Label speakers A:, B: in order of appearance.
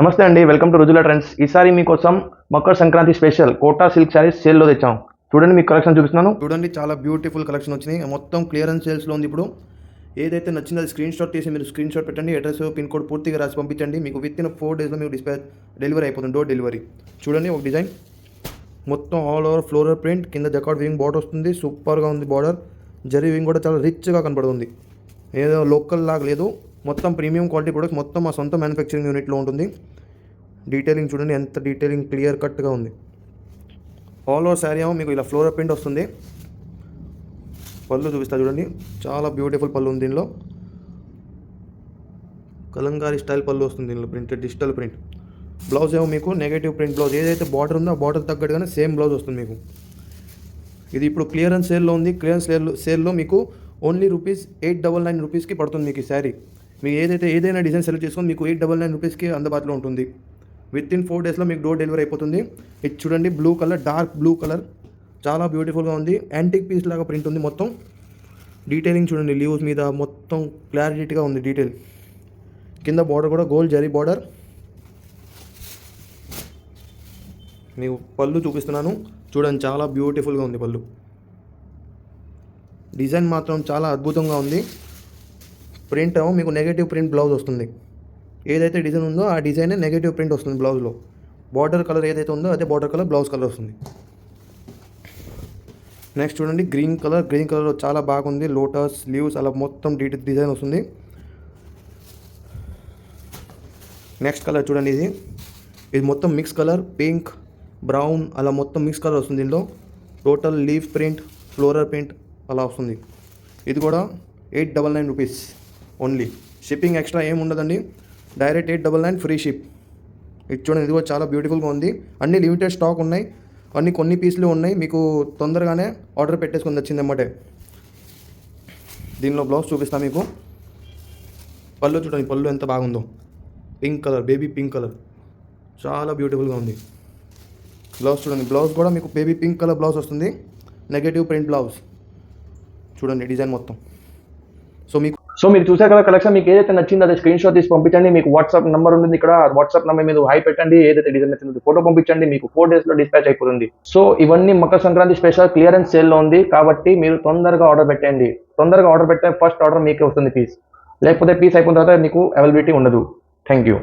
A: నమస్తే అండి welcome to రుజుల trends. ఈసారి మీకోసం Makara Sankranti special Kota silk saris సేల్లో తెచ్చాం. చూడండి మీకు కలెక్షన్ చూపిస్తున్నాను.
B: చూడండి చాలా బ్యూటిఫుల్ కలెక్షన్ వచ్చినాయి. మొత్తం క్లియరెన్స్ సేల్స్లో ఉంది ఇప్పుడు. ఏదైతే నచ్చిందో అది స్క్రీన్ షాట్ తీసి మీరు స్క్రీన్ షాట్ పెట్టండి అడ్రస్ పిన్ కోడ్ పూర్తిగా రాసి పంపించండి. మీకు విత్ ఇన్ ఫోర్ డేస్లో మీకు డిస్పాచ్ డెలివరీ అయిపోతుంది డోర్ డెలివరీ చూడండి ఒక డిజైన్. మొత్తం ఆల్ ఓవర్ ఫ్లోరల్ ప్రింట్ కింద జకాట్ వింగ్ బార్డర్ వస్తుంది. సూపర్గా ఉంది బార్డర్ జరీ వింగ్ కూడా చాలా రిచ్గా కనబడుతుంది ఏదో లోకల్ లాగా లేదు. మొత్తం ప్రీమియం క్వాలిటీ ప్రొడక్ట్ మొత్తం మా సొంత మ్యానుఫ్యాక్చరింగ్ యూనిట్లో ఉంటుంది. డీటెయిలింగ్ చూడండి ఎంత డీటెయిలింగ్ క్లియర్ కట్గా ఉంది. ఆల్ ఓవర్ శారీ ఏమో మీకు ఇలా ఫ్లోర్ ప్రింట్ వస్తుంది. పళ్ళు చూపిస్తా చూడండి చాలా బ్యూటిఫుల్ పళ్ళు ఉంది దీనిలో. కలంకారీ స్టైల్ పళ్ళు వస్తుంది దీనిలో ప్రింటెడ్ డిజిటల్ ప్రింట్ బ్లౌజ్ ఏమో మీకు నెగటివ్ ప్రింట్ బ్లౌజ్ ఏదైతే బార్డర్ ఉందో ఆ బార్డర్ తగ్గట్టుగానే సేమ్ బ్లౌజ్ వస్తుంది మీకు. ఇది ఇప్పుడు క్లియరెన్స్ సేల్లో ఉంది. క్లియరెన్స్ సేల్ సేల్లో మీకు only rupees eight double nine రూపీస్కి పడుతుంది మీకు ఈ శారీ మీకు ఏదైతే ఏదైనా డిజైన్ సెలెక్ట్ చేసుకొని మీకు ఎయిట్ డబల్ నైన్ రూపీస్కి అందుబాటులో ఉంటుంది. విత్ ఇన్ ఫోర్ డేస్లో మీకు డోర్ డెలివరీ అయిపోతుంది. ఇది చూడండి blue colour dark blue colour చాలా బ్యూటిఫుల్గా ఉంది. యాంటిక్ పీస్ లాగా ప్రింట్ ఉంది మొత్తం. డీటెయిలింగ్ చూడండి లీవ్స్ మీద మొత్తం క్లారిటీగా ఉంది డీటెయిల్ కింద బార్డర్ కూడా గోల్డ్ జరీ బార్డర్ మీకు పళ్ళు చూపిస్తున్నాను. చూడండి చాలా బ్యూటిఫుల్గా ఉంది పళ్ళు. డిజైన్ మాత్రం చాలా అద్భుతంగా ఉంది. ప్రింట్ ఏమో మీకు నెగటివ్ ప్రింట్ బ్లౌజ్ వస్తుంది. ఏదైతే డిజైన్ ఉందో ఆ డిజైనే నెగటివ్ ప్రింట్ వస్తుంది బ్లౌజ్లో బార్డర్ కలర్ ఏదైతే ఉందో అదే బార్డర్ కలర్ బ్లౌజ్ కలర్ వస్తుంది. నెక్స్ట్ చూడండి గ్రీన్ కలర్ గ్రీన్ కలర్ చాలా బాగుంది. లోటస్ లీవ్స్ అలా మొత్తం డీటెయిల్ డిజైన్ వస్తుంది. నెక్స్ట్ కలర్ చూడండి ఇది. ఇది మొత్తం మిక్స్ కలర్ పింక్ బ్రౌన్ అలా మొత్తం మిక్స్ కలర్ వస్తుంది దీనిలో. Total leaf print floral print అలా వస్తుంది. ఇది కూడా eight double nine rupees only. Shipping extra ఏమి ఉండదండి. Direct eight double nine free ship ఇది చూడండి ఇది కూడా చాలా బ్యూటిఫుల్గా ఉంది. అన్ని లిమిటెడ్ స్టాక్ ఉన్నాయి. అన్ని కొన్ని పీసులు ఉన్నాయి. మీకు తొందరగానే ఆర్డర్ పెట్టేసుకొని వచ్చింది అన్నమాట దీనిలో బ్లౌజ్ చూపిస్తాను మీకు. పళ్ళు చూడండి పళ్ళు ఎంత బాగుందో. Pink colour baby pink colour చాలా బ్యూటిఫుల్గా ఉంది. బ్లౌజ్ చూడండి బ్లౌజ్ కూడా మీకు బేబీ పింక్ కలర్ బ్లౌజ్ వస్తుంది. నెగటివ్ ప్రింట్ బ్లౌజ్ చూడండి డిజైన్ మొత్తం. సో మీకు
A: సో మీరు చూసే కదా కలెక్షన్ మీకు ఏదైతే నచ్చిందో అది స్క్రీన్ షాట్ తీసి పంపించండి. మీకు వాట్సాప్ నెంబర్ ఉంటుంది ఇక్కడ. వాట్సాప్ నెంబర్ మీద హై పెట్టండి. ఏదైతే డిజైన్ నచ్చిందో ఫోటో పంపించండి. మీకు ఫోర్ డేస్లో డిస్పాచ్ అయిపోతుంది. సో ఇవన్నీ మకర సంక్రాంతి స్పెషల్ క్లియరెన్స్ సేల్లో ఉంది. కాబట్టి మీరు తొందరగా ఆర్డర్ పెట్టండి. తొందరగా ఆర్డర్ పెట్టే ఫస్ట్ ఆర్డర్ మీకే వస్తుంది పీస్ లేకపోతే పీస్ అయిపోయిన తర్వాత మీకు అవైలబిలిటీ ఉండదు. Thank you